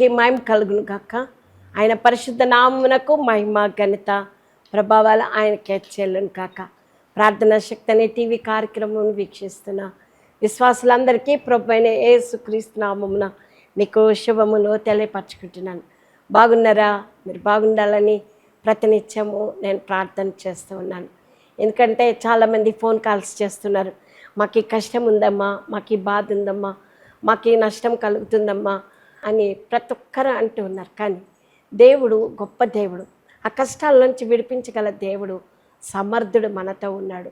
దేవుని మహిమ కలుగును కాక. ఆయన పరిశుద్ధ నామునకు మహిమ ఘనత ప్రభావాలు ఆయనకే చెల్లును కాక. ప్రార్థనా శక్తి అనే టీవీ కార్యక్రమం వీక్షిస్తున్న. విశ్వాసులందరికీ ప్రభు అయిన సుక్రీస్తు నామమున మీకు శుభములు తెలియపరచుకుంటున్నాను. బాగున్నారా? మీరు బాగుండాలని ప్రతినిత్యము నేను ప్రార్థన చేస్తూ ఉన్నాను. ఎందుకంటే చాలామంది ఫోన్ కాల్స్ చేస్తున్నారు. మాకు కష్టం ఉందమ్మా మాకు బాధ ఉందమ్మా మాకు నష్టం కలుగుతుందమ్మా అని ప్రతి ఒక్కరు అంటూ ఉన్నారు. కానీ దేవుడు గొప్ప దేవుడు. ఆ కష్టాల నుంచి విడిపించగల దేవుడు సమర్థుడు మనతో ఉన్నాడు.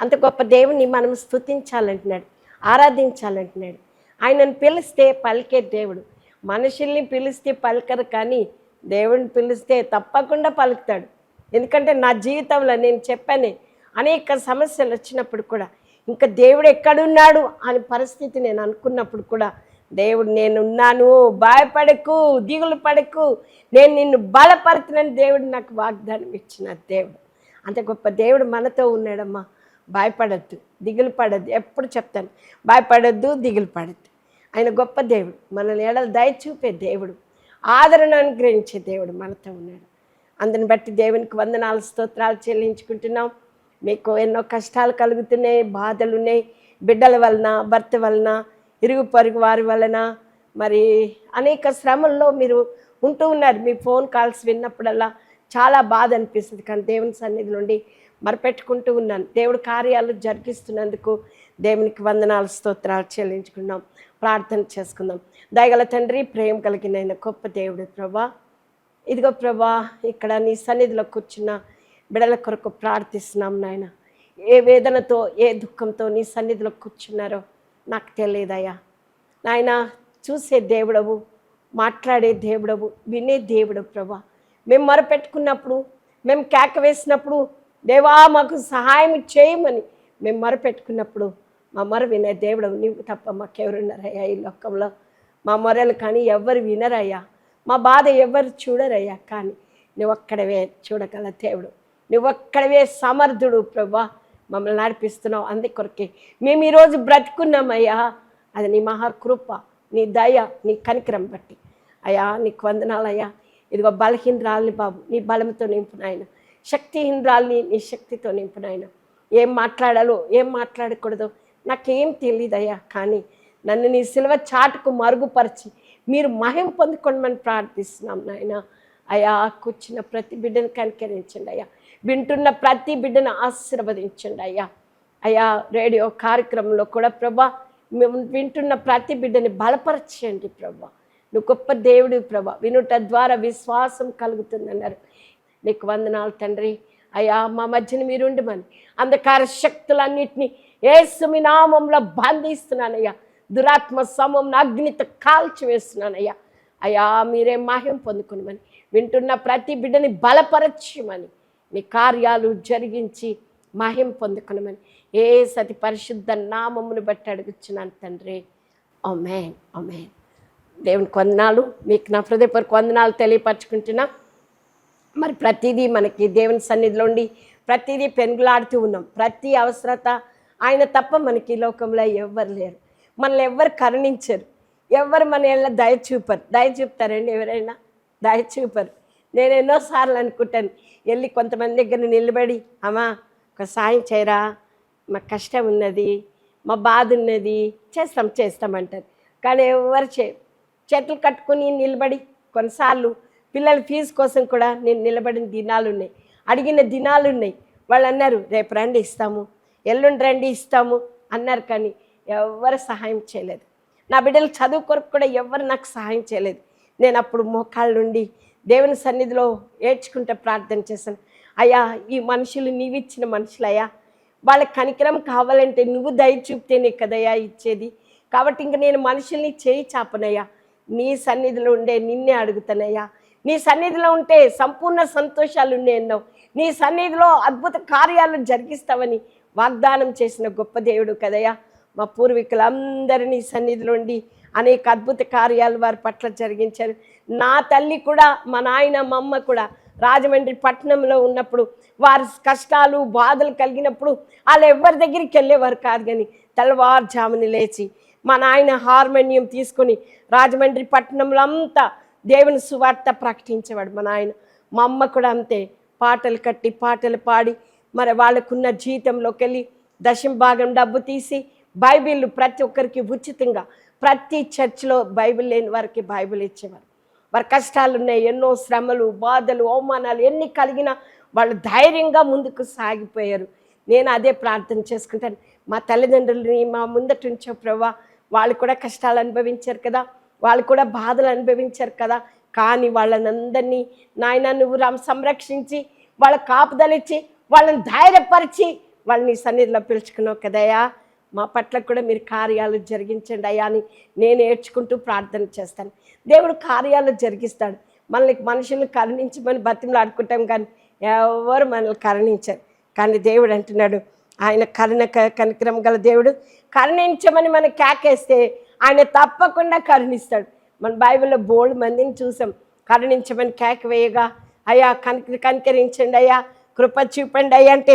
అంత గొప్ప దేవుని మనం స్థుతించాలంటున్నాడు ఆరాధించాలంటున్నాడు. ఆయనను పిలిస్తే పలికే దేవుడు. మనుషుల్ని పిలిస్తే పలకరు కానీ దేవుడిని పిలిస్తే తప్పకుండా పలుకుతాడు. ఎందుకంటే నా జీవితంలో నేను చెప్పానే అనేక సమస్యలు వచ్చినప్పుడు కూడా ఇంకా దేవుడు ఎక్కడున్నాడు అనే పరిస్థితి నేను అనుకున్నప్పుడు కూడా దేవుడు నేనున్నాను భయపడకు దిగులు పడకు. నేను నిన్ను బలపరుతునని దేవుడు నాకు వాగ్దానం ఇచ్చిన దేవుడు. అంత గొప్ప దేవుడు మనతో ఉన్నాడమ్మా. భయపడద్దు దిగులు పడద్దు. ఎప్పుడు చెప్తాను భయపడద్దు దిగులు పడద్దు. ఆయన గొప్ప దేవుడు మనల్ని ఎడలు దయ చూపే దేవుడు ఆదరణ అనుగ్రహించే దేవుడు మనతో ఉన్నాడు. అందుని బట్టి దేవునికి వందనాలు స్తోత్రాలు చెల్లించుకుంటున్నాం. మీకు ఎన్నో కష్టాలు కలుగుతున్నాయి బాధలు ఉన్నాయి బిడ్డల వలన భర్త వలన ఇరుగు పరుగు వారి వలన మరి అనేక శ్రమల్లో మీరు ఉంటూ ఉన్నారు. మీ ఫోన్ కాల్స్ విన్నప్పుడల్లా చాలా బాధ అనిపిస్తుంది. కానీ దేవుని సన్నిధి నుండి మరపెట్టుకుంటూ ఉన్నాను. దేవుడు కార్యాలు జరిగిస్తున్నందుకు దేవునికి వందనాలు స్తోత్రాలు చెల్లించుకున్నాం ప్రార్థన చేసుకుందాం. దయగల తండ్రి ప్రేమ కలిగిన ఆయన గొప్ప దేవుడు ప్రభా. ఇదిగో ప్రభా ఇక్కడ నీ సన్నిధిలో కూర్చున్న బిడల కొరకు ప్రార్థిస్తున్నాం నాయన. ఏ వేదనతో ఏ దుఃఖంతో నీ సన్నిధిలో కూర్చున్నారో నాకు తెలియదయ్యా. నాయన చూసే దేవుడవు మాట్లాడే దేవుడవు వినే దేవుడు ప్రభా. మేము మొరపెట్టుకున్నప్పుడు మేము కేక వేసినప్పుడు దేవా మాకు సహాయం చేయమని మేము మొరపెట్టుకున్నప్పుడు మా మొర వినే దేవుడు నీవు తప్ప మాకెవరున్నారయ్యా ఈ లోకంలో. మా మొరలు కానీ ఎవరు వినరయ్యా. మా బాధ ఎవరు చూడరయ్యా. కానీ నువ్వక్కడవే చూడగల దేవుడు. నువ్వక్కడవే సమర్థుడు ప్రభా. మమ్మల్ని నడిపిస్తున్నావు అందుకొరకే మేము ఈరోజు బ్రతుకున్నామయ్యా. అది నీ మహాకృప నీ దయ నీ కనికరం బట్టి. అయ్యా నీకు వందనాలయ్యా. ఇదిగో బలహీనరాలని బాబు నీ బలంతో నింపునాయన శక్తిహీనరాలని నీ శక్తితో నింపునాయన ఏం మాట్లాడాలో ఏం మాట్లాడకూడదో నాకేం తెలియదయ్యా కానీ నన్ను నీ సిల్వ చాటుకు మరుగుపరిచి మీరు మహిం పొందుకోమని ప్రార్థిస్తున్నాం నాయన. అయా కూర్చున్న ప్రతి బిడ్డను కనికరించండి అయ్యా. వింటున్న ప్రతి బిడ్డను ఆశీర్వదించండి అయ్యా. అయ్యా రేడియో కార్యక్రమంలో కూడా ప్రభా మేము వింటున్న ప్రతి బిడ్డని బలపరచండి ప్రభా. నువ్వు గొప్ప దేవుడి ప్రభా. వినుట ద్వారా విశ్వాసం కలుగుతుందన్నారు. నీకు వందనాలు తండ్రి. అయ్యా మా మధ్యన మీరుండమని అంధకార శక్తులన్నింటినీ ఏసుమి నామంలో బంధిస్తున్నానయ్యా. దురాత్మ సమం అగ్నిత కాల్చివేస్తున్నానయ్యా అయ్యా మీరే మాహ్యం పొందుకునమని వింటున్న ప్రతి బిడ్డని బలపరచమని నీ కార్యాలు జరిగించి మహిం పొందుకునమని ఏ సతి పరిశుద్ధ నామమును బట్టి అడుగుచున్నాను తండ్రి. అమేన్ అమేన్ దేవుని కొందనాలు మీకు నా హృదయపూర్వక వందనాలు తెలియపరచుకుంటున్నా. మరి ప్రతిదీ మనకి దేవుని సన్నిధిలో ఉండి ప్రతిదీ పెనుగులాడుతూ ఉన్నాం. ప్రతి అవసరత ఆయన తప్ప మనకి ఈ లోకంలో ఎవ్వరు లేరు. మనల్ని ఎవ్వరు కరుణించరు. ఎవరు మన ఏళ్ళ దయ చూపరు. దయ చూపుతారండి ఎవరైనా? దయ చూపరు. నేను ఎన్నోసార్లు అనుకుంటాను. వెళ్ళి కొంతమంది దగ్గర నిలబడి అమ్మా ఒక సాయం చేయరా? మా కష్టం ఉన్నది మా బాధ ఉన్నది చేస్తాం చేస్తామంటారు కానీ ఎవరు చే చెట్లు కట్టుకుని నిలబడి కొన్నిసార్లు పిల్లల ఫీజు కోసం కూడా నేను నిలబడిన దినాలు ఉన్నాయి. అడిగిన దినాలు ఉన్నాయి. వాళ్ళు అన్నారు రేపు రండి ఇస్తాము. ఎల్లుండి రండి ఇస్తాము అన్నారు కానీ ఎవరు సహాయం చేయలేదు. నా బిడ్డలు చదువు కొరకు కూడా ఎవరు నాకు సహాయం చేయలేదు. నేను అప్పుడు మోకాళ్ళ నుండి దేవుని సన్నిధిలో ఏడ్చుకుంటే ప్రార్థన చేశాను. అయ్యా ఈ మనుషులు నీవిచ్చిన మనుషులయ్యా. వాళ్ళకి కనికరం కావాలంటే నువ్వు దయ చూపితేనే కదయ్యా ఇచ్చేది. కాబట్టి ఇంక నేను మనుషుల్ని చేయి చాపనయ్యా. నీ సన్నిధిలో ఉండే నిన్నే అడుగుతానయ్యా. నీ సన్నిధిలో ఉంటే సంపూర్ణ సంతోషాలు ఉన్నాయన్నావు. నీ సన్నిధిలో అద్భుత కార్యాలు జరిగిస్తావని వాగ్దానం చేసిన గొప్ప దేవుడు కదయ్యా. మా పూర్వీకులందరినీ సన్నిధిలో ఉండి అనేక అద్భుత కార్యాలు వారి పట్ల జరిగించారు. నా తల్లి కూడా మా నాయన మా అమ్మ కూడా రాజమండ్రి పట్టణంలో ఉన్నప్పుడు వారి కష్టాలు బాధలు కలిగినప్పుడు వాళ్ళు ఎవరి దగ్గరికి వెళ్ళేవారు కాదు కానీ తెల్లవారుజాముని లేచి మా నాయన హార్మోనియం తీసుకొని రాజమండ్రి పట్టణంలో అంతా దేవుని సువార్త ప్రకటించేవాడు మా నాయన. మా అమ్మ కూడా అంతే పాటలు కట్టి పాటలు పాడి మరి వాళ్ళకున్న జీతంలోకి వెళ్ళి దశం భాగం డబ్బు తీసి బైబిల్ ప్రతి ఒక్కరికి ఉచితంగా ప్రతి చర్చిలో బైబిల్ లేని వారికి బైబిల్ ఇచ్చేవారు. వారి కష్టాలు ఉన్నాయి ఎన్నో శ్రమలు బాధలు అవమానాలు ఎన్ని కలిగినా వాళ్ళు ధైర్యంగా ముందుకు సాగిపోయారు. నేను అదే ప్రార్థన చేసుకుంటాను. మా తల్లిదండ్రులని మా ముందట ఉంచే ప్రభా వాళ్ళు కూడా కష్టాలు అనుభవించారు కదా వాళ్ళు కూడా బాధలు అనుభవించారు కదా కానీ వాళ్ళని అందరినీ నాయన నువ్వు రామ్ సంరక్షించి వాళ్ళ కాపుదలిచ్చి వాళ్ళని ధైర్యపరిచి వాళ్ళని సన్నిధిలో పిలుచుకున్నావు కదయ్యా మా పట్ల కూడా మీరు కార్యాలు జరిగించండి అయ్యా అని నేను ఏడ్చుకుంటూ ప్రార్థన చేస్తాను. దేవుడు కార్యాలు జరిగిస్తాడు. మనల్ని మనుషులను కరుణించమని బతిమలు ఆడుకుంటాం కానీ ఎవరు మనల్ని కరుణించారు. కానీ దేవుడు అంటున్నాడు ఆయన కరుణ క- కనికరం గల దేవుడు కరుణించమని మనం కేకేస్తే ఆయన తప్పకుండా కరుణిస్తాడు. మన బైబిల్లో బోల్డ్ మందిని చూసాం. కరుణించమని కేక వేయగా అయ్యా కనిక కనికరించండి అయ్యా కృప చూపండి అయ్యా అంటే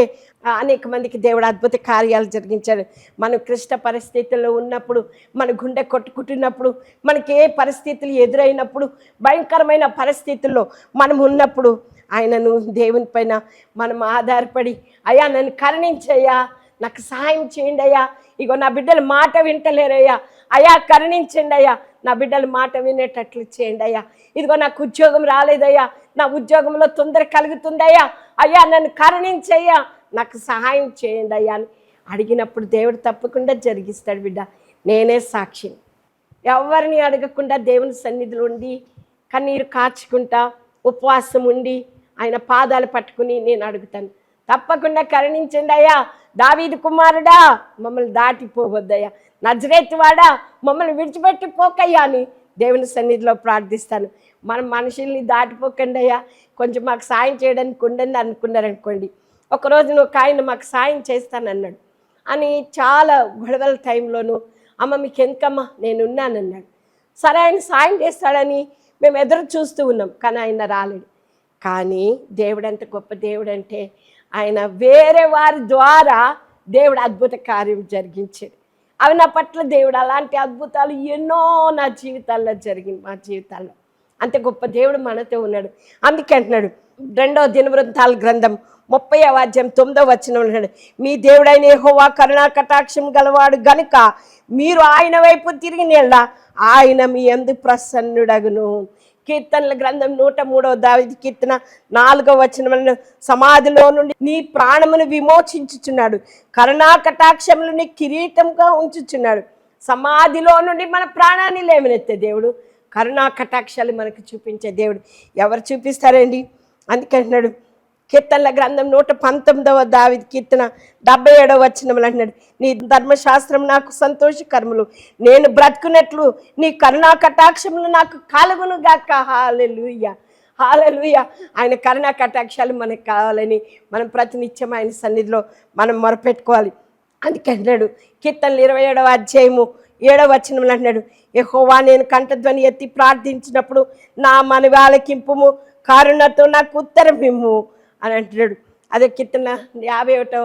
అనేక మందికి దేవుడు అద్భుత కార్యాలు జరిగించాడు. మనం క్లిష్ట పరిస్థితుల్లో ఉన్నప్పుడు మన గుండె కొట్టుకుంటున్నప్పుడు మనకి ఏ పరిస్థితులు ఎదురైనప్పుడు భయంకరమైన పరిస్థితుల్లో మనం ఉన్నప్పుడు ఆయనను దేవుని పైన మనం ఆధారపడి అయ్యా నన్ను కరుణించయ్యా నాకు సహాయం చేయండి అయ్యా ఇగో నా బిడ్డలు మాట వింటలేరయ్యా అయ్యా కరుణించండి అయ్యా నా బిడ్డలు మాట వినేటట్లు చేయండి అయ్యా ఇదిగో నాకు ఉద్యోగం రాలేదయ్యా నా ఉద్యోగంలో తొందర కలుగుతుందయ్యా అయ్యా నన్ను కరుణించయ్యా నాకు సహాయం చేయండి అయ్యా అని అడిగినప్పుడు దేవుడు తప్పకుండా జరిగిస్తాడు బిడ్డ. నేనే సాక్షిని ఎవరిని అడగకుండా దేవుని సన్నిధిలో ఉండి కన్నీరు కాచుకుంటా ఉపవాసం ఉండి ఆయన పాదాలు పట్టుకుని నేను అడుగుతాను. తప్పకుండా కరుణించండి అయ్యా. దావీదు కుమారుడా మమ్మల్ని దాటిపోవద్దయ్యా. నజరేతి వాడా మమ్మల్ని విడిచిపెట్టి పోకయ్యా అని దేవుని సన్నిధిలో ప్రార్థిస్తాను. మన మనుషుల్ని దాటిపోకండి అయ్యా. కొంచెం మాకు సాయం చేయడానికి ఉండండి అనుకున్నారనుకోండి ఒకరోజు నువ్వు ఒక ఆయన మాకు సాయం చేస్తానన్నాడు అని చాలా గొడవల టైంలోనూ అమ్మ మీకు ఎందుకమ్మా? నేను ఉన్నానన్నాడు సరే ఆయన సాయం చేస్తాడని మేము ఎదురు చూస్తూ ఉన్నాం కానీ ఆయన రాలేడు కానీ దేవుడు ఎంత గొప్ప దేవుడు అంటే ఆయన వేరే వారి ద్వారా దేవుడు అద్భుత కార్యం జరిగించాడు. అవి నా పట్ల దేవుడు అలాంటి అద్భుతాలు ఎన్నో నా జీవితాల్లో జరిగింది మా జీవితాల్లో. అంత గొప్ప దేవుడు మనతో ఉన్నాడు. అందుకే అంటున్నాడు రెండవ దినవృంతాల గ్రంథం ముప్పై అధ్యాయం తొమ్మిదో వచ్చిన ఉన్నాడు మీ దేవుడైన హోవా కరుణా కటాక్షం గలవాడు గనుక మీరు ఆయన వైపు తిరిగి నీళ్ళ ఆయన మీ ఎందు ప్రసన్నుడగును. కీర్తనల గ్రంథం నూట మూడవ దావిది కీర్తన నాలుగవ వచనం సమాధిలో నుండి నీ ప్రాణమును విమోచించుచున్నాడు. కరుణా కటాక్షములు నీ కిరీటంగా ఉంచుచున్నాడు. సమాధిలో నుండి మన ప్రాణాన్ని లేవనెత్తే దేవుడు కరుణా కటాక్షాలు మనకు చూపించే దేవుడు. ఎవరు చూపిస్తారండి? అందుకంటున్నాడు కీర్తనల గ్రంథం నూట పంతొమ్మిదవ దావి కీర్తన డెబ్బై ఏడవ వచ్చినములు అంటున్నాడు నీ ధర్మశాస్త్రం నాకు సంతోషకరములు. నేను బ్రతుకున్నట్లు నీ కరుణా కటాక్షములు నాకు కలుగును గాక. హాలెలుయ్య హాలెలుయ్య ఆయన కరుణా కటాక్షాలు మనకు కావాలని మనం ప్రతినిత్యం ఆయన సన్నిధిలో మనం మొరపెట్టుకోవాలి. అందుకే అంటున్నాడు కీర్తనలు ఇరవై ఏడవ అధ్యాయము ఏడవ వచనంలో అంటున్నాడు ఎహోవా నేను కంఠధ్వని ఎత్తి ప్రార్థించినప్పుడు నా మనవి ఆలకింపుము. కారుణతో నాకు ఉత్తరం ఇమ్ము అని అంటున్నాడు. అదే కీర్తన యాభై ఒకటో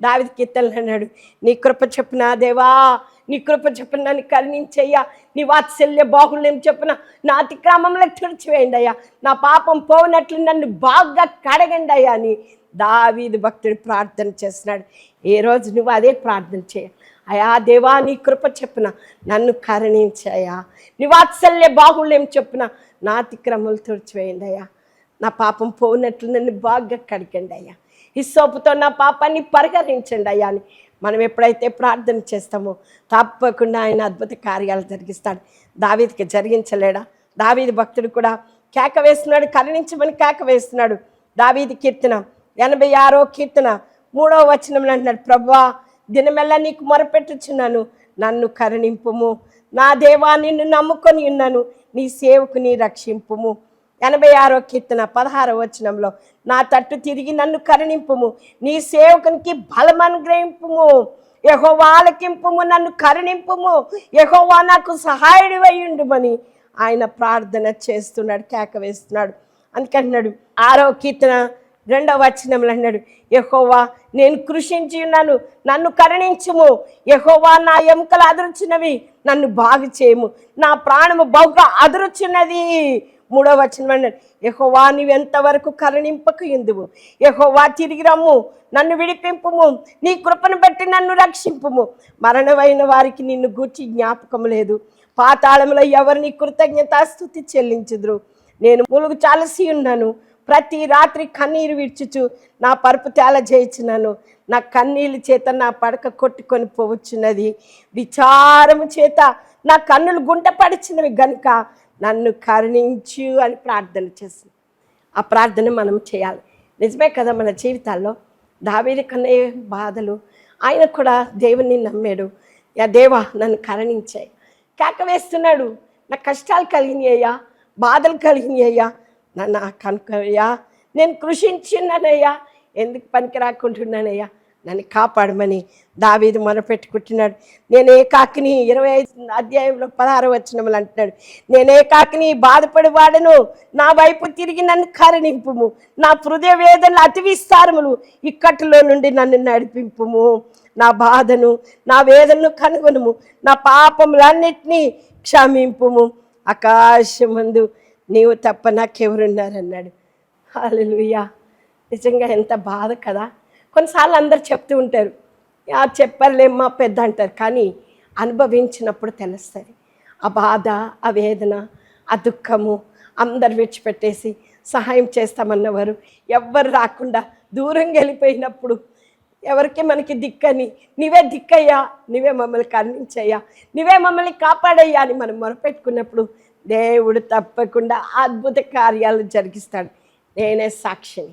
దావిది కీర్తనలు అన్నాడు నీ కృప చెప్పున దేవా నీ కృప చెప్పున నన్ను కరుణించయ్యా. నీ వాత్సల్య బాహుళ్యం చెప్పున నా అతిక్రమంలో తుడిచివేయండి అయ్యా. నా పాపం పోనట్లు నన్ను బాగా కడగండి అయ్యా అని దావీది భక్తుడు ప్రార్థన చేస్తున్నాడు. ఏ రోజు నువ్వు అదే ప్రార్థన చేయ. అయా దేవా నీ కృప చెప్పున నన్ను కరుణించయ్యా. నీ వాత్సల్య బాహుళ్యం చెప్పున నా అతిక్రమలు తుడిచివేయండి అయ్యా. నా పాపం పోనట్లు నన్ను బాగా కడిగండి అయ్యా. ఈ సోపుతో నా పాపాన్ని పరిహరించండి అయ్యా అని మనం ఎప్పుడైతే ప్రార్థన చేస్తామో తప్పకుండా ఆయన అద్భుత కార్యాలు జరిగిస్తాడు. దావీదికి జరిగించలేడా? దావీది భక్తుడు కూడా కేక వేస్తున్నాడు కరుణించమని కేక వేస్తున్నాడు. దావీది కీర్తన ఎనభై ఆరో కీర్తన మూడో వచనంలో అంటున్నాడు ప్రభా దినమెల్లా నీకు మొరపెట్టుచున్నాను నన్ను కరుణింపుము. నా దేవా నిన్ను నమ్ముకొని ఉన్నాను. నీ సేవకుని రక్షింపుము. ఎనభై ఆరో కీర్తన పదహారో వచనంలో నా తట్టు తిరిగి నన్ను కరుణింపుము నీ సేవకునికి బలమనుగ్రహింపుము. యహోవా ఆలకింపుము నన్ను కరుణింపుము. యహోవా నాకు సహాయుడి అయ్యుండుమని ఆయన ప్రార్థన చేస్తున్నాడు కేక వేస్తున్నాడు. అందుకంటున్నాడు ఆరో కీర్తన రెండవ వచనంలో అన్నాడు యహోవా నేను కృషించి ఉన్నాను నన్ను కరుణించుము. యహోవా నా ఎముకలు అదురుచున్నవి నన్ను బాగు చేయము. నా ప్రాణము బహుగా అదురుచున్నది. మూడో వచనం అన్నాడు యహోవా నీవెంతవరకు కరుణింపకు ఇందువు యహోవా తిరిగి రమ్ము నన్ను విడిపింపుము నీ కృపను బట్టి నన్ను రక్షింపుము. మరణమైన వారికి నిన్ను గూర్చి జ్ఞాపకం లేదు. పాతాళంలో ఎవరిని కృతజ్ఞతాస్థుతి చెల్లించుదురు? నేను ములుగు చాలసి ఉన్నాను. ప్రతి రాత్రి కన్నీరు విడ్చుచు నా పరుపు తేల చేయించినాను నా కన్నీళ్ళ చేత నా పడక కొట్టుకొని పోవచ్చున్నది. విచారము చేత నా కన్నులు గుంట పడిచినవి గనుక నన్ను కరుణించు అని ప్రార్థన చేసింది ఆ ప్రార్థన మనం చేయాలి. నిజమే కదా మన జీవితాల్లో దావేది కన్నా బాధలు. ఆయన కూడా దేవుని నమ్మాడు. యా దేవా నన్ను కరణించాయి. కేక వేస్తున్నాడు. నా కష్టాలు కలిగినాయ్యా బాధలు కలిగినాయ్యా. నన్ను కనుకయ్యా నేను కృషించిన్నానయ్యా. ఎందుకు పనికి రాకుంటున్నానయ్యా? నన్ను కాపాడమని దావీదు మొరపెట్టుకుంటున్నాడు నేనే కాకిని ఇరవై ఐదు అధ్యాయంలో పదహారు వచ్చినములు అంటున్నాడు. నేనే కాకిని బాధపడి వాడను నా వైపు తిరిగి నన్ను కరుణింపుము. నా హృదయ వేదనలు అతి విస్తారములు ఇక్కట్టులో నుండి నన్ను నడిపింపుము. నా బాధను నా వేదనను కనుగొనుము. నా పాపములన్నిటినీ క్షమింపుము. ఆకాశమందు నీవు తప్ప నాకెవరున్నారన్నాడు. హాలలుయ్యా నిజంగా ఎంత బాధ కదా. కొన్నిసార్లు అందరు చెప్తూ ఉంటారు "యా, చెప్పర్లేమ్మా పెద్ద అంటారు. కానీ అనుభవించినప్పుడు తెలుస్తుంది. ఆ బాధ ఆ వేదన ఆ దుఃఖము అందరు విడిచిపెట్టేసి సహాయం చేస్తామన్నవారు ఎవ్వరు రాకుండా దూరంగా వెళ్ళిపోయినప్పుడు ఎవరికి మనకి దిక్కని నీవే దిక్కయ్యా నీవే మమ్మల్ని కరుణించయ్యా నీవే మమ్మల్ని కాపాడయ్యా అని మనం మొరపెట్టుకున్నప్పుడు దేవుడు తప్పకుండా అద్భుత కార్యాలు జరిగిస్తాడు. నేనే సాక్షిని.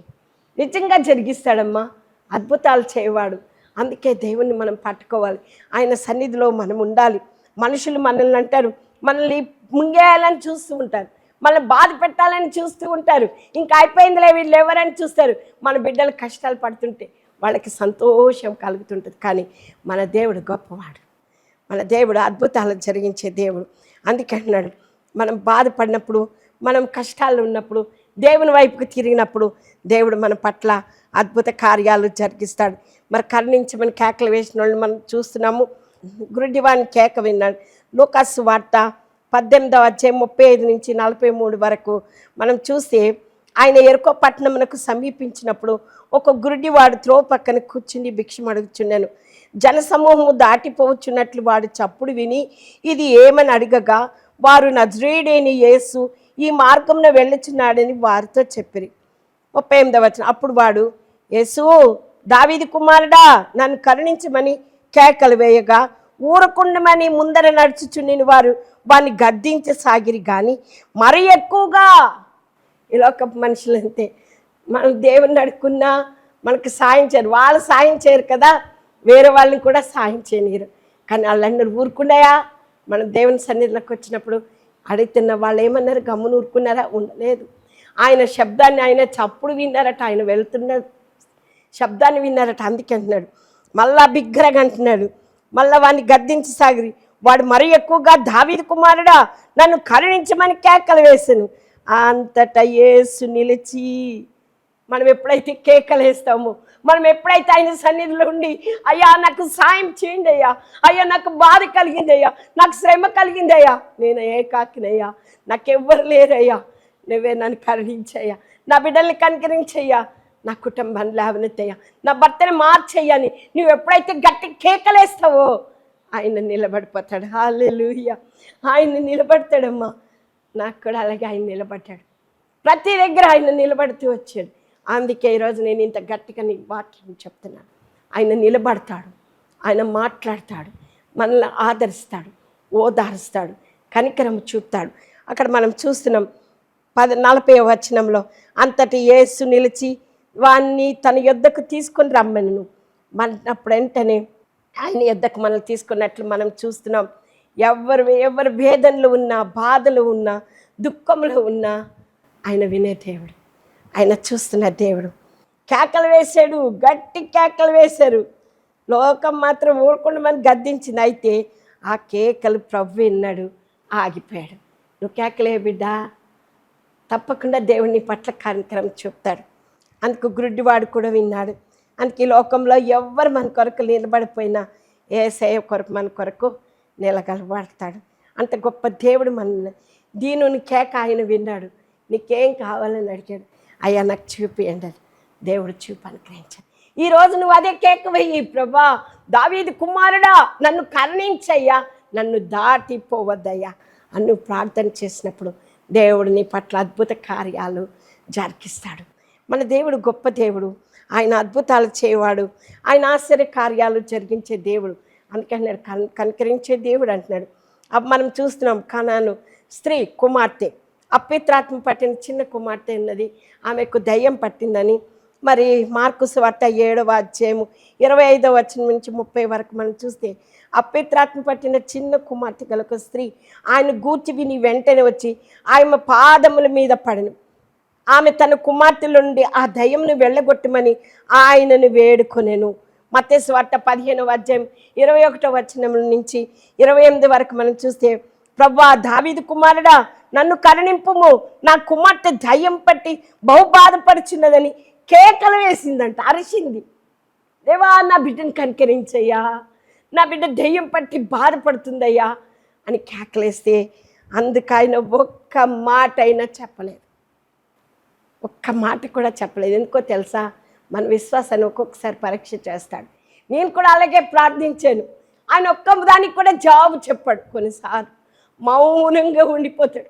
నిజంగా జరిగిస్తాడమ్మా. అద్భుతాలు చేయవాడు. అందుకే దేవుణ్ణి మనం పట్టుకోవాలి. ఆయన సన్నిధిలో మనం ఉండాలి. మనుషులు మనల్ని అంటారు. మనల్ని ముంగేయాలని చూస్తూ ఉంటారు. మనల్ని బాధ పెట్టాలని చూస్తూ ఉంటారు. ఇంకా అయిపోయిందిలే వీళ్ళు ఎవరని చూస్తారు. మన బిడ్డలు కష్టాలు పడుతుంటే వాళ్ళకి సంతోషం కలుగుతుంటుంది. కానీ మన దేవుడు గొప్పవాడు. మన దేవుడు అద్భుతాలు జరిగించే దేవుడు. అందుకంటున్నాడు మనం బాధపడినప్పుడు మనం కష్టాలు ఉన్నప్పుడు దేవుని వైపుకు తిరిగినప్పుడు దేవుడు మన పట్ల అద్భుత కార్యాలు జరిగిస్తాడు. మరి కరుణించమని కేకలు వేసిన వాళ్ళు మనం చూస్తున్నాము. గురుడివాని కేక విన్నాడు. లోకాసు వార్త పద్దెనిమిదవ అధ్యాయం ముప్పై ఐదు నుంచి నలభై మూడు వరకు మనం చూస్తే ఆయన ఎరుకో పట్టణమునకు సమీపించినప్పుడు ఒక గురుడివాడు త్రో పక్కన కూర్చుని భిక్షం అడుగుచున్నాను. జనసమూహము దాటిపోవచ్చున్నట్లు వాడు చప్పుడు విని ఇది ఏమని అడగగా వారు నజరేడేని యేసు ఈ మార్గంలో వెళ్ళుచున్నాడని వారితో చెప్పిరి. ముప్పై ఎనిమిదవ వచ్చిన అప్పుడు వాడు యేసు దావీది కుమారుడా నన్ను కరుణించమని కేకలు వేయగా ఊరకుండమని ముందర నడుచుచుండిన వారు వారిని గద్దించసాగిరి కానీ మరి ఎక్కువగా ఇలా లోకపు మనుషులు అంతే మనం దేవుని అడుక్కున్నా మనకు సాయం చేయరు. వాళ్ళు సాయం చేయరు కదా. వేరే వాళ్ళని కూడా సాయం చేయనీరు కానీ వాళ్ళందరూ ఊరుకున్నాయా మనం దేవుని సన్నిధిలోకి వచ్చినప్పుడు అడుగుతున్న వాళ్ళు ఏమన్నారు? గమ్మున ఊరుకున్నారా? ఉండలేదు. ఆయన శబ్దాన్ని ఆయన చప్పుడు విన్నారట. ఆయన వెళ్తున్న శబ్దాన్ని విన్నారట. అందుకే అంటున్నాడు. మళ్ళా బిగ్గరగా అంటున్నాడు. మళ్ళా వాడిని గద్దించి సాగిరి. వాడు మరీ ఎక్కువగా దావీది కుమారుడా. నన్ను కరుణించమని కేకలు వేసాను. అంతటా ఏసు నిలిచి మనం ఎప్పుడైతే కేకలు వేస్తామో మనం ఎప్పుడైతే ఆయన సన్నిధిలో ఉండి అయ్యా నాకు సాయం చేయండి అయ్యా. అయ్యా నాకు బాధ కలిగింది అయ్యా. నాకు శ్రమ కలిగింది అయ్యా. నేను ఏకాకినయ్యా. నాకెవ్వరు లేరయ్యా. నువ్వే నన్ను కరుణించయ్యా. నా బిడ్డల్ని కనికరించయ్యా. నా కుటుంబాన్ని లేవనెత్తయ్యా. నా భర్తని మార్చేయని నువ్వు ఎప్పుడైతే గట్టి కేకలేస్తావో ఆయన నిలబడిపోతాడు. హాలెలుయ్య ఆయన నిలబడతాడమ్మా. నాకు కూడా అలాగే ఆయన నిలబడ్డాడు. ప్రతి దగ్గర ఆయన నిలబడుతూ వచ్చాడు. అందుకే ఈరోజు నేను ఇంత గట్టిగా నీకు మాట్లాడి చెప్తున్నాను. ఆయన నిలబడతాడు. ఆయన మాట్లాడతాడు. మనల్ని ఆదరిస్తాడు. ఓదారుస్తాడు. కనికరం చూపుతాడు. అక్కడ మనం చూస్తున్నాం పద నలభై వచనంలో అంతటి ఏసు నిలిచి వాణ్ణి తన యొద్దకు తీసుకొని రమ్మను మనప్పుడు వెంటనే ఆయన యుద్ధకు మనల్ని తీసుకున్నట్లు మనం చూస్తున్నాం. ఎవరు ఎవరు వేదనలు ఉన్నా బాధలు ఉన్నా దుఃఖంలో ఉన్నా ఆయన వినే దేవుడు. ఆయన చూస్తున్న దేవుడు. కేకలు వేశాడు గట్టి కేకలు వేశారు. లోకం మాత్రం ఊరుకుండా మనం గద్దించింది. అయితే ఆ కేకలు ప్రభు విన్నాడు ఆగిపోయాడు. నువ్వు కేకలే బిడ్డా. తప్పకుండా దేవుని పట్ల కార్యక్రమం చూపుతాడు. అందుకు గుడ్డివాడు కూడా విన్నాడు. అందుకే ఈ లోకంలో ఎవ్వరు మన కొరకు నిలబడిపోయినా ఏ సేవ కొరకు మన కొరకు నిలగలబడతాడు అంత గొప్ప దేవుడు మన దీనుని కేక ఆయన విన్నాడు. నీకేం కావాలని అడిగాడు. అయ్యా నాకు చూపియండి దేవుడు చూపు అనుగ్రహించాడు. ఈ రోజు నువ్వు అదే కేక వెయ్యి ప్రభా. దావీది కుమారుడా నన్ను కరుణించయ్యా. నన్ను దాటిపోవద్దయ్యా అన్ను ప్రార్థన చేసినప్పుడు దేవుడు నీ పట్ల అద్భుత కార్యాలు జరిగిస్తాడు. మన దేవుడు గొప్ప దేవుడు. ఆయన అద్భుతాలు చేయవాడు ఆయన ఆశ్చర్య కార్యాలు జరిగించే దేవుడు. అందుకన్నాడు కన్ కనికరించే దేవుడు అంటున్నాడు. అప్పుడు మనం చూస్తున్నాం కనాను స్త్రీ కుమార్తె. అప్పిత్రాత్మ పట్టిన చిన్న కుమార్తె ఉన్నది. ఆమెకు దయ్యం పట్టిందని. మరి మార్కు వార్త ఏడవ అధ్యాయము ఇరవై ఐదవ వచ్చిన నుంచి ముప్పై వరకు మనం చూస్తే అప్పిత్రాత్మ పట్టిన చిన్న కుమార్తె గల ఒక స్త్రీ ఆయన గూర్చి విని వెంటనే వచ్చి ఆమె పాదముల మీద పడను. ఆమె తన కుమార్తెల నుండి ఆ దయ్యంను వెళ్ళగొట్టమని ఆయనను వేడుకొనెను. మత్స్సు వార్త పదిహేనవ అధ్యాయం ఇరవై ఒకటో వచనం నుంచి ఇరవై ఎనిమిది వరకు మనం చూస్తే ప్రభా దావీదు కుమారుడా నన్ను కరుణింపుము. నా కుమార్తె దయ్యం పట్టి బహు బాధపడుచున్నదని కేకలు వేసిందంట అరిసింది దేవా నా బిడ్డను కనికరించయ్యా. నా బిడ్డ దెయ్యం పట్టి బాధపడుతుందయ్యా అని కేకలేస్తే అందుకు ఆయన ఒక్క మాట అయినా చెప్పలేదు. ఒక్క మాట కూడా చెప్పలేదు. ఎందుకో తెలుసా? మన విశ్వాసాన్ని ఒక్కొక్కసారి పరీక్ష చేస్తాడు. నేను కూడా అలాగే ప్రార్థించాను. ఆయన ఒక్క దానికి కూడా జవాబు చెప్పాడు కొన్నిసార్లు. మౌనంగా ఉండిపోతాడు.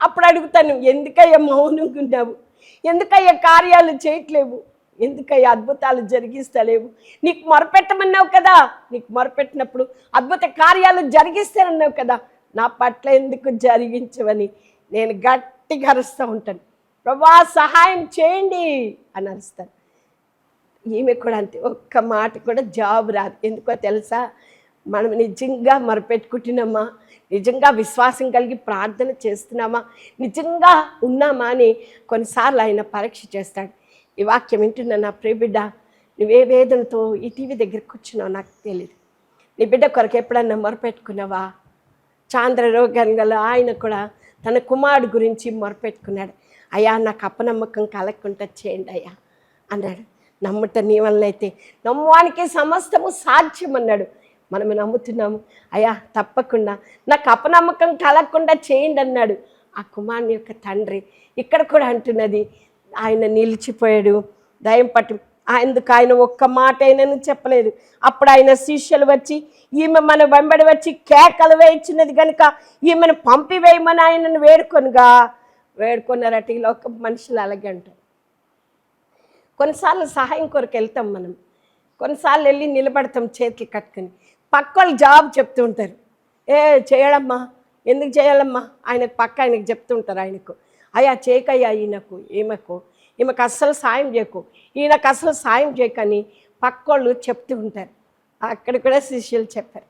అప్పుడు అడుగుతాను ఎందుకయ్యా మౌనంగా ఉన్నావు? ఎందుకయ్యా కార్యాలు చేయట్లేవు? ఎందుకయ్యా అద్భుతాలు జరిగిస్తలేవు? నీకు మొరపెట్టమన్నావు కదా? నీకు మొరపెట్టినప్పుడు అద్భుత కార్యాలు జరిగిస్తానన్నావు కదా? నా పట్ల ఎందుకు జరిగించవని నేను గట్టిగా అరుస్తూ ఉంటాను. ప్రభా సహాయం చేయండి అని అరుస్తారు. ఈమె కూడా అంతే ఒక్క మాట కూడా జాబ్ రాదు. ఎందుకో తెలుసా? మనం నిజంగా మరపెట్టుకుంటున్నామా? నిజంగా విశ్వాసం కలిగి ప్రార్థన చేస్తున్నామా? నిజంగా ఉన్నామా అని కొన్నిసార్లు ఆయన పరీక్ష చేస్తాడు. ఈ వాక్యం వింటున్నా నా ప్రియబిడ్డ నువ్వే వేదనతో ఈ టీవీ దగ్గర వచ్చినావు నాకు తెలియదు నీ బిడ్డ కొరకు ఎప్పుడన్నా మొరపెట్టుకున్నావా? చాంద్ర రోగన్ గల ఆయన కూడా తన కుమారుడు గురించి మొరపెట్టుకున్నాడు. అయ్యా నాకు అపనమ్మకం కలగకుండా చేయండి అయ్యా అన్నాడు. నమ్ముట నీ వల్లైతే నమ్మవానికి సమస్తము సాధ్యం అన్నాడు మనము నమ్ముతున్నాము. అయ్యా తప్పకుండా నాకు అపనమ్మకం కలగకుండా చేయండి అన్నాడు. ఆ కుమారుని యొక్క తండ్రి ఇక్కడ కూడా అంటున్నది. ఆయన నిలిచిపోయాడు. దయం పట్టి. అందుకు ఆయన ఒక్క మాట అయినను చెప్పలేదు. అప్పుడు ఆయన శిష్యులు వచ్చి ఈమె మన వెంబడి వచ్చి కేకలు వేయించినది కనుక ఈమెను పంపివేయమని ఆయనను వేడుకొనుగా. వేడుకున్నారట ఈ లోక మనుషులు అలాగే అంటారు. కొన్నిసార్లు సహాయం కొరకు వెళ్తాం మనం. కొన్నిసార్లు వెళ్ళి నిలబడతాం చేతులు కట్టుకొని. పక్క వాళ్ళు జాబ్ చెప్తూ ఉంటారు. ఏ చేయడమ్మా ఎందుకు చేయాలమ్మా? ఆయనకు పక్క ఆయనకు చెప్తుంటారు ఆయనకు. అయ్యా చేయకయ్యా ఈయనకు ఈమెకు. ఈమెకు అస్సలు సాయం చేయకు. ఈయనకు అస్సలు సాయం చేయకని పక్కోళ్ళు చెప్తూ ఉంటారు. అక్కడ కూడా శిష్యులు చెప్పారు.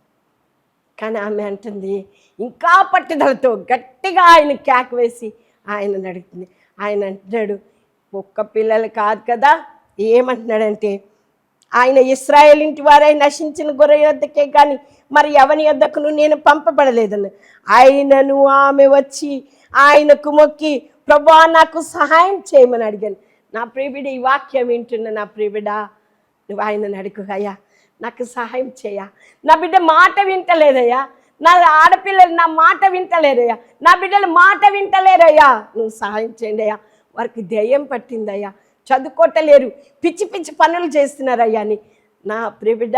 కానీ ఆమె అంటుంది ఇంకా పట్టుదలతో గట్టిగా ఆయన క్యాక్ వేసి ఆయన అడుగుతుంది ఆయన అంటున్నాడు ఒక్క పిల్లలు కాదు కదా ఏమంటున్నాడంటే ఆయన ఇస్రాయేల్ ఇంటి వారై నశించిన గొర్రె యొద్దకే కానీ మరి ఎవని యొద్దకును నేను పంపబడలేదన్న. ఆయనను ఆమె వచ్చి ఆయనకు మొక్కి ప్రభా నాకు సహాయం చేయమని అడిగాను. నా ప్రియబిడ ఈ వాక్యం వింటున్న నా ప్రియబిడా నువ్వు ఆయనను అడుగు అయ్యా నాకు సహాయం చేయ. నా బిడ్డ మాట వింటలేదయ్యా నా ఆడపిల్లలు నా మాట వింటలేరయ్యా. నా బిడ్డలు మాట వింటలేరయ్యా. నువ్వు సహాయం చేయండి అయ్యా. వారికి దెయ్యం పట్టిందయ్యా. చదువుకోటలేరు. పిచ్చి పిచ్చి పనులు చేస్తున్నారయ్యా అని. నా ప్రియబిడ్డ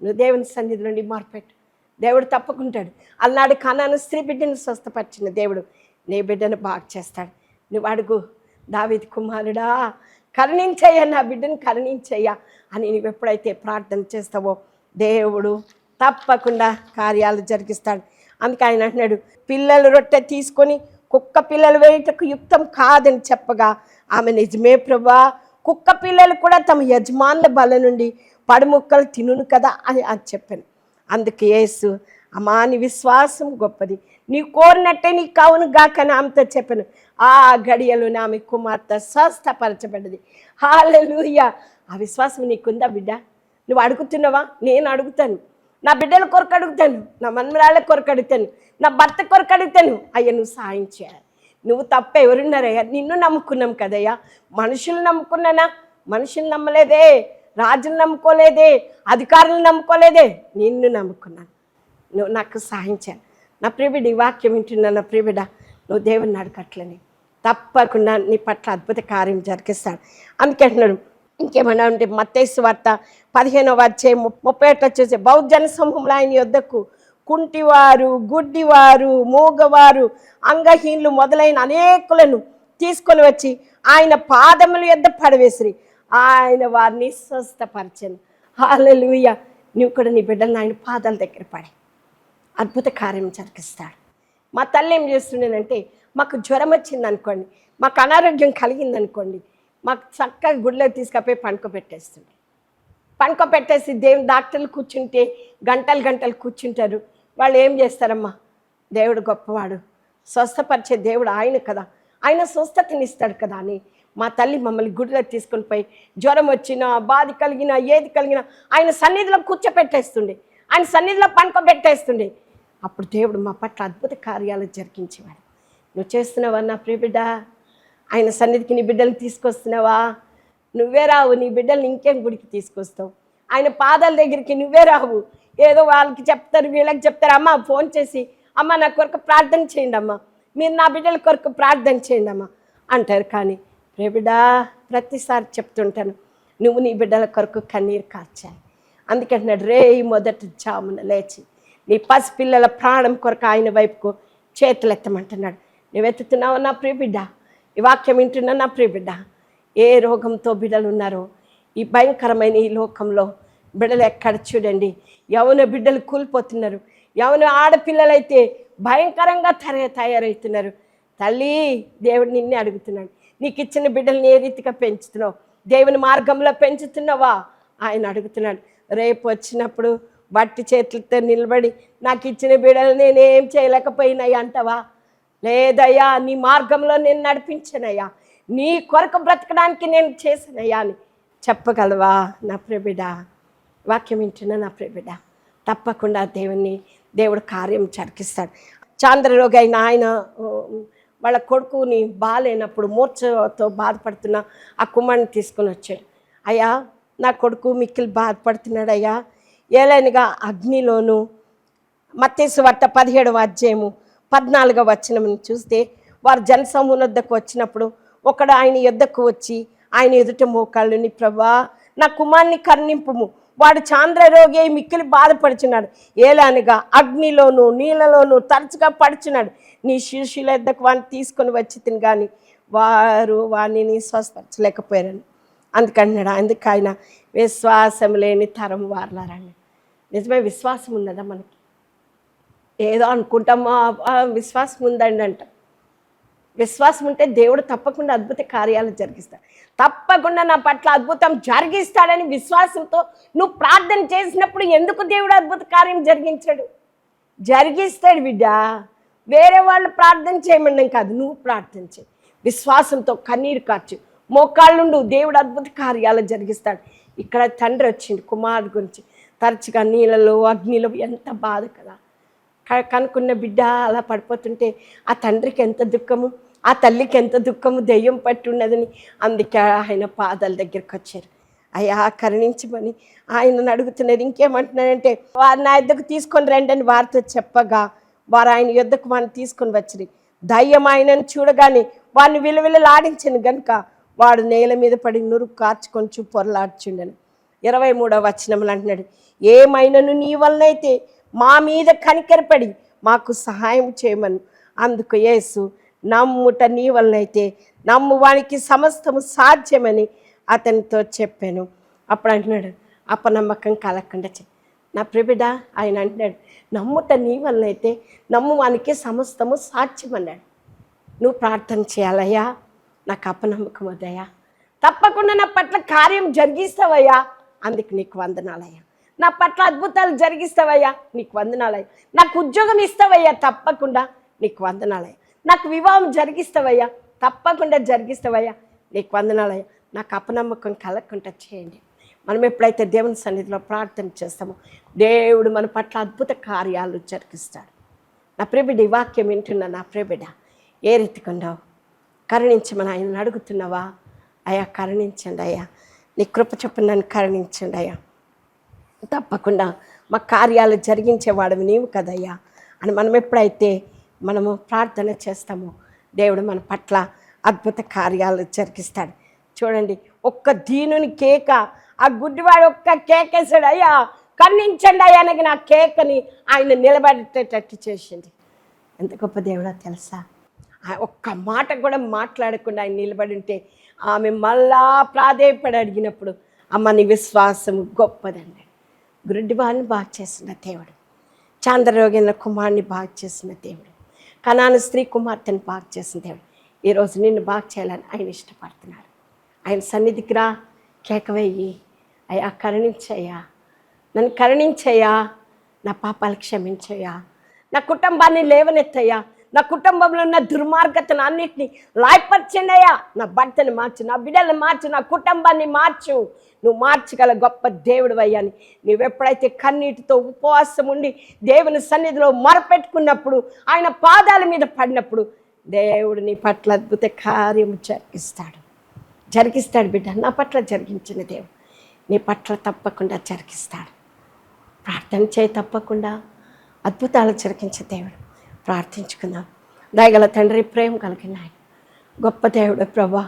నువ్వు దేవుని సన్నిధి నుండి మార్పెట్టు. దేవుడు తప్పుకుంటాడు. అన్నాడు కన్నాను స్త్రీ బిడ్డను స్వస్థపరిచిన దేవుడు నీ బిడ్డను బాగు చేస్తాడు. నువ్వు అడుగు దావిది కుమారుడా కరుణించయ్యా నా బిడ్డను కరుణించయ్యా అని నువ్వు ఎప్పుడైతే ప్రార్థన చేస్తావో దేవుడు తప్పకుండా కార్యాలు జరిగిస్తాడు. అందుకే ఆయన అంటున్నాడు పిల్లలు రొట్టె తీసుకొని కుక్క పిల్లలు వేయటకు యుక్తం కాదని చెప్పగా ఆమె నిజమే ప్రభా కుక్క పిల్లలు కూడా తమ యజమానుల బల నుండి పడుముక్కలు తినును కదా అని అని చెప్పాను. అందుకే యేసు అమ్మా నీ విశ్వాసం గొప్పది. నీ కోరినట్టే నీ కావును గాకని ఆమెతో చెప్పాను. ఆ గడియలు ఆమె కుమార్తె స్వస్థపరచబడ్డది హాలెలూయ. ఆ విశ్వాసం నీకుందా బిడ్డ? నువ్వు అడుగుతున్నావా? నేను అడుగుతాను. నా బిడ్డల కొరకు అడుగుతాను నా మన్మరాళ్ళ కొరకు అడుగుతాను నా భర్త కొరకు అడుగుతాను. అయ్యా నువ్వు సాయం చేయాలి. నువ్వు తప్ప ఎవరున్నారయ్యా? నిన్ను నమ్ముకున్నాం కదయ్యా. మనుషులు నమ్ముకున్నానా? మనుషులు నమ్మలేదే. రాజులు నమ్ముకోలేదే. అధికారులు నమ్ముకోలేదే. నిన్ను నమ్ముకున్నాను. నువ్వు నాకు సహాయం చేయాలి. నా ప్రియబిడ్డ ఈ వాక్యం వింటున్నా నా ప్రియబిడ్డ నువ్వు దేవుని అడగట్లని తప్పకుండా నీ పట్ల అద్భుత కార్యం జరిగిస్తాడు. అందుకే అంటున్నాడు ఇంకేమన్నా ఉంటే మత్తేసు వార్త పదిహేనో వచ్చే ముప్పై ఒకటి వచ్చేసి బౌద్ధ సమూహంలో ఆయన యొద్దకు కుంటివారు గుడ్డివారు మూగవారు అంగహీనులు మొదలైన అనేకులను తీసుకొని వచ్చి ఆయన పాదముల యొద్ద పడవేసిరి. ఆయన వారిని స్వస్థపరచను. హాలలుయ నువ్వు కూడా నీ బిడ్డలను ఆయన పాదాల దగ్గర పడే. అద్భుత కార్యం జరిగిస్తాడు. మా తల్లి ఏం చేస్తుండేనంటే మాకు జ్వరం వచ్చింది అనుకోండి మాకు అనారోగ్యం కలిగిందనుకోండి మాకు చక్కగా గుడిలో తీసుకపోయి పండుకోబెట్టేస్తుంది. పండుకోబెట్టేసి దేవుని డాక్టర్లు కూర్చుంటే గంటలు గంటలు కూర్చుంటారు. వాళ్ళు ఏం చేస్తారమ్మా? దేవుడు గొప్పవాడు. స్వస్థపరిచే దేవుడు ఆయన కదా. ఆయన స్వస్థతనిస్తాడు కదా అని మా తల్లి మమ్మల్ని గుడిలో తీసుకుని పోయి జ్వరం వచ్చినా బాధ కలిగినా ఏది కలిగినా ఆయన సన్నిధిలో కూర్చోపెట్టేస్తుండే ఆయన సన్నిధిలో పండుకోబెట్టేస్తుండే. అప్పుడు దేవుడు మా పట్ల అద్భుత కార్యాలు జరిగించేవాడు. నువ్వు చేస్తున్నావా నా ప్రియబిడ్డ? ఆయన సన్నిధికి నీ బిడ్డలు తీసుకొస్తున్నావా? నువ్వే రావు నీ బిడ్డల్ని ఇంకేం గుడికి తీసుకొస్తావు? ఆయన పాదాల దగ్గరికి నువ్వే రావు. ఏదో వాళ్ళకి చెప్తారు వీళ్ళకి చెప్తారు. అమ్మ ఫోన్ చేసి అమ్మ నా కొరకు ప్రార్థన చేయండి అమ్మ. మీరు నా బిడ్డల కొరకు ప్రార్థన చేయండి అమ్మ అంటారు. కానీ ప్రియబిడ్డ ప్రతిసారి చెప్తుంటాను నువ్వు నీ బిడ్డల కొరకు కన్నీరు కార్చాలి అందుకంటున్నాడు రే మొదటి జామున లేచి నీ పసిపిల్లల ప్రాణం కొరకు ఆయన వైపుకు చేతులు ఎత్తమంటున్నాడు నువ్వు ఎత్తుతున్నావు నా ప్రియబిడ్డ? ఈ వాక్యం వింటున్నా నా ప్రియబిడ్డ ఏ రోగంతో బిడ్డలు ఉన్నారో ఈ భయంకరమైన ఈ లోకంలో బిడ్డలు ఎక్కడ చూడండి. యవన బిడ్డలు కూలిపోతున్నారు. యవన ఆడపిల్లలైతే భయంకరంగా తర తయారవుతున్నారు. తల్లి దేవుడు నిన్నే అడుగుతున్నాడు. నీకు ఇచ్చిన బిడ్డల్ని ఏ రీతిగా పెంచుతున్నావు? దేవుని మార్గంలో పెంచుతున్నావా? ఆయన అడుగుతున్నాడు. రేపు వచ్చినప్పుడు బట్టి చేతులతో నిలబడి నాకు ఇచ్చిన బిడ్డలు నేనేం చేయలేకపోయినాయి అంటావా? లేదయ్యా నీ మార్గంలో నేను నడిపించనయ్యా. నీ కొరకు బ్రతకడానికి నేను చేసినయ్యా అని చెప్పగలవా నా ప్రియబిడ వాక్యం వింటున్నా నా ప్రియబిడ తప్పకుండా దేవుని దేవుడు కార్యం చరికిస్తాడు చాంద్రరోగి అయిన ఆయన వాళ్ళ కొడుకుని బాగాలేనప్పుడు మూర్ఛతో బాధపడుతున్న ఆ కుమారుని తీసుకుని వచ్చాడు. అయ్యా నా కొడుకు మిక్కిలి బాధపడుతున్నాడు అయ్యా ఏలైనగా అగ్నిలోను మత్తేసు వార్త పదిహేడవ అధ్యాయము పద్నాలుగవ వచనం చూస్తే వారు జనసమూహం వద్దకు వచ్చినప్పుడు ఒకడు ఆయన యొద్దకు వచ్చి ఆయన ఎదుట మోకాళ్ళుని ప్రభా నా కుమార్ని కర్ణింపుము. వాడు చాంద్రరోగి అయి మిక్కిలి బాధపడుచున్నాడు. ఏలానిగా అగ్నిలోను నీళ్ళలోను తరచుగా పడుచున్నాడు. నీ శిష్యుల ఎద్దకు వాడిని తీసుకొని వచ్చి తిని కానీ వారు వాణిని స్వస్థపరచలేకపోయారని. అందుకన్నాడు అందుకు ఆయన విశ్వాసం లేని తరం వారలారండి నిజమే విశ్వాసం ఉన్నదా మనకి? ఏదో అనుకుంటాం విశ్వాసం ఉందండి అంట. విశ్వాసం ఉంటే దేవుడు తప్పకుండా అద్భుత కార్యాలు జరిగిస్తాడు. తప్పకుండా నా పట్ల అద్భుతం జరిగిస్తాడని విశ్వాసంతో నువ్వు ప్రార్థన చేసినప్పుడు ఎందుకు దేవుడు అద్భుత కార్యం జరిగించాడు? జరిగిస్తాడు బిడ్డ. వేరే వాళ్ళు ప్రార్థన చేయమండం కాదు నువ్వు ప్రార్థన చేయి. విశ్వాసంతో కన్నీరు కార్చు. మోకాళ్ళుండు దేవుడు అద్భుత కార్యాలు జరిగిస్తాడు. ఇక్కడ తండ్రి వచ్చింది కుమారుడు గురించి. తరచుగా నీళ్ళలో అగ్నిలో ఎంత బాధ కదా. కనుక్కున్న బిడ్డ అలా పడిపోతుంటే ఆ తండ్రికి ఎంత దుఃఖము ఆ తల్లికి ఎంత దుఃఖము దెయ్యం పట్టి ఉన్నదని అందుకే ఆయన పాదాల దగ్గరికి వచ్చారు. అయ్యా కరుణించమని ఆయనను అడుగుతున్నారు. ఇంకేమంటున్నారంటే వారు నా యుద్ధకు తీసుకొని రండి అని వారితో చెప్పగా వారు ఆయన యుద్ధకు వారిని తీసుకొని వచ్చిరి. దయ్యం ఆయనను చూడగానే వారిని విలువిలలాడించను గనుక వాడు నేల మీద పడి నురుగు కార్చుకొని పొరలాడ్చుండను. ఇరవై మూడవ వచనములు అంటున్నాడు ఏమైనను నీ వలనైతే మా మీద కనికరపడి మాకు సహాయం చేయమను. అందుకు యేసు నమ్ముట నీ వలనైతే నమ్మువానికి సమస్తము సాధ్యమని అతనితో చెప్పాను. అప్పుడు అంటున్నాడు అపనమ్మకం కలగకుండా చె నా ప్రిబిడ ఆయన అంటున్నాడు నమ్ముట నీ వలనైతే నమ్మువానికి సమస్తము సాధ్యమన్నాడు. నువ్వు ప్రార్థన చేయాలయ్యా నాకు అపనమ్మకం వద్దయ్యా. తప్పకుండా నా పట్ల కార్యం జరిగిస్తావయ్యా అందుకు నీకు వందనాలయ్యా. నా పట్ల అద్భుతాలు జరిగిస్తావయ్యా నీకు వందనాలయ్యా. నాకు ఉద్యోగం ఇస్తావయ్యా తప్పకుండా నీకు వందనాలయ్యా. నాకు వివాహం జరిగిస్తావయ్యా తప్పకుండా జరిగిస్తావయ్యా నీకు వందనాలయ్యా. నాకు అపనమ్మకం కలగకుండా చేయండి. మనం ఎప్పుడైతే దేవుని సన్నిధిలో ప్రార్థన చేస్తామో దేవుడు మన పట్ల అద్భుత కార్యాలు జరిగిస్తాడు. నా ప్రియబిడ్డ ఈ వాక్యం వింటున్నా నా ప్రేబిడ ఏ రీతికున్నావు కరుణించమని ఆయన అడుగుతున్నావా? అయ్యా కరుణించండి అయ్యా. నీ కృప చొప్పున నన్ను కరుణించండి అయ్యా. తప్పకుండా మా కార్యాలు జరిగించేవాడు నీవు కదయ్యా. అని మనం ఎప్పుడైతే మనము ప్రార్థన చేస్తామో దేవుడు మన పట్ల అద్భుత కార్యాలు జరిగిస్తాడు. చూడండి ఒక్క దీనుని కేక ఆ గుడ్డివాడు ఒక్క కేకేశాడు అయ్యా కన్నించండి అయ్యా అనగా నా కేకని ఆయన నిలబడేటట్టు చేసింది. ఎంత గొప్ప దేవుడో తెలుసా? ఆ ఒక్క మాట కూడా మాట్లాడకుండా ఆయన నిలబడి ఉంటే ఆమె మళ్ళా ప్రాధేయపడి అడిగినప్పుడు అమ్మ నీ విశ్వాసం గొప్పదండి. గురుడివాడిని బాగు చేసిన దేవుడు. చాంద్రరోగిన కుమారుని బాగు చేసిన దేవుడు. కనాను స్త్రీ కుమార్తెను బాగు చేసిన దేవుడు. ఈరోజు నిన్ను బాగు చేయాలని ఆయన ఇష్టపడుతున్నాడు ఆయన సన్నిధికి రా కేకవేయి. అయ్యా కరుణించయ్యా. నన్ను కరుణించయ్యా. నా పాపాలు క్షమించయ్యా. నా కుటుంబాన్ని లేవనెత్తయ్యా. నా కుటుంబంలో ఉన్న దుర్మార్గతను అన్నిటిని లాయపరచండియ్యా నా భర్తని మార్చు నా బిడ్డలు మార్చు నా కుటుంబాన్ని మార్చు. నువ్వు మార్చగల గొప్ప దేవుడు అయ్యాని నువ్వెప్పుడైతే కన్నీటితో ఉపవాసం ఉండి దేవుని సన్నిధిలో మొరపెట్టుకున్నప్పుడు ఆయన పాదాల మీద పడినప్పుడు దేవుడు నీ పట్ల అద్భుత కార్యము జరిగిస్తాడు. జరిగిస్తాడు బిడ్డ నా పట్ల జరిగించిన దేవుడు నీ పట్ల తప్పకుండా జరిగిస్తాడు. ప్రార్థన చేయి తప్పకుండా. అద్భుతాలు జరిగించే దేవుడు. ప్రార్థించుకుందాం. దయగల తండ్రి ప్రేమ కలిగిన ఆయన గొప్ప దేవుడు ప్రభా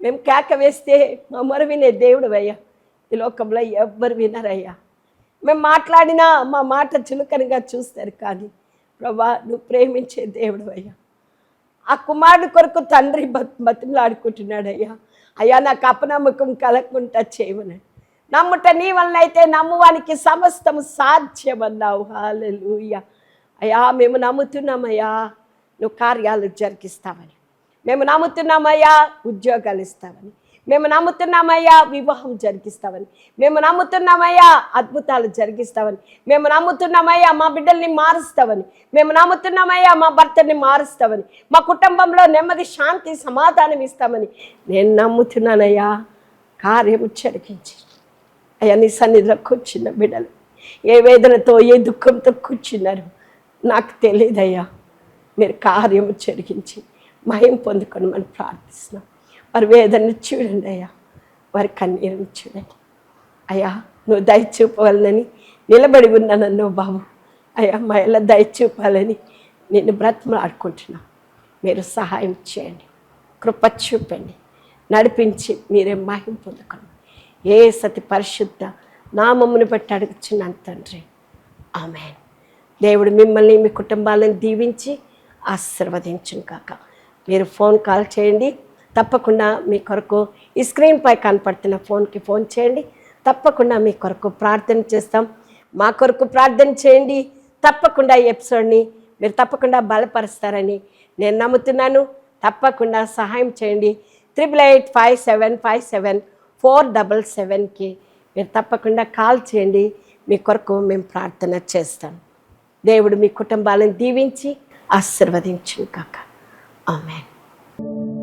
మేము కేక వేస్తే మా వినే దేవుడు అయ్యా. ఈ లోకంలో ఎవ్వరు వినరయ్యా. మేము మాట్లాడినా మా మాట చులకనగా చూస్తారు కానీ ప్రభా నువ్వు ప్రేమించే దేవుడు అయ్యా. ఆ కుమారుడు కొరకు తండ్రి బత్ బతిమలాడుకుంటున్నాడయ్యా. అయ్యా నాకు అపనమ్మకం కలగకుండా చేయమని. నమ్ముట నీ వలన అయితే నమ్మువానికి సమస్తము సాధ్యమన్నావు. హాలెలూయ అయ్యా మేము నమ్ముతున్నామయ్యా నువ్వు కార్యాలు జరిగిస్తావని. మేము నమ్ముతున్నామయ్యా ఉద్యోగాలు ఇస్తావని. మేము నమ్ముతున్నామయ్యా వివాహం జరిగిస్తావని. మేము నమ్ముతున్నామయ్యా అద్భుతాలు జరిగిస్తావని. మేము నమ్ముతున్నామయ్యా మా బిడ్డల్ని మారుస్తావని. మేము నమ్ముతున్నామయ్యా మా భర్తని మారుస్తావని. మా కుటుంబంలో నెమ్మది శాంతి సమాధానం ఇస్తామని నేను నమ్ముతున్నానయ్యా. కార్యము జరిగించి అయ్యా నీ సన్నిధిలో కూర్చున్న బిడ్డలు ఏ వేదనతో ఏ దుఃఖంతో కూర్చున్నారు? నాకు తెలియదయ్యా మీరు కార్యము జరిగించి మయం పొందుకొని మనం ప్రార్థిస్తున్నాం. వారి వేదన చూడండి అయ్యా. వారి కన్నీరుని చూడండి. అయ్యా నువ్వు దయ చూపవాలని నిలబడి ఉన్నానన్నావు బాబు. అయ్యా మా ఇలా దయ చూపాలని నేను బ్రతమలాడుకుంటున్నా. మీరు సహాయం చేయండి. కృప చూపండి. నడిపించి మీరే మహిం పొందుకోండి. ఏ సతి పరిశుద్ధ నామమును బట్టి అడుగుచున్నాను తండ్రి. ఆమె దేవుడు మిమ్మల్ని మీ కుటుంబాలను దీవించి ఆశీర్వదించును కాక మీరు ఫోన్ కాల్ చేయండి. తప్పకుండా మీ కొరకు ఈ స్క్రీన్పై కనపడుతున్న ఫోన్కి ఫోన్ చేయండి. తప్పకుండా మీ కొరకు ప్రార్థన చేస్తాం. మా కొరకు ప్రార్థన చేయండి. తప్పకుండా ఈ ఎపిసోడ్ని మీరు తప్పకుండా బలపరుస్తారని నేను నమ్ముతున్నాను. తప్పకుండా సహాయం చేయండి. Triple eight five seven five seven four double సెవెన్కి మీరు తప్పకుండా కాల్ చేయండి. మీ కొరకు మేము ప్రార్థన చేస్తాం. దేవుడు మీ కుటుంబాలను దీవించి ఆశీర్వదించును కాక. ఆమెన్.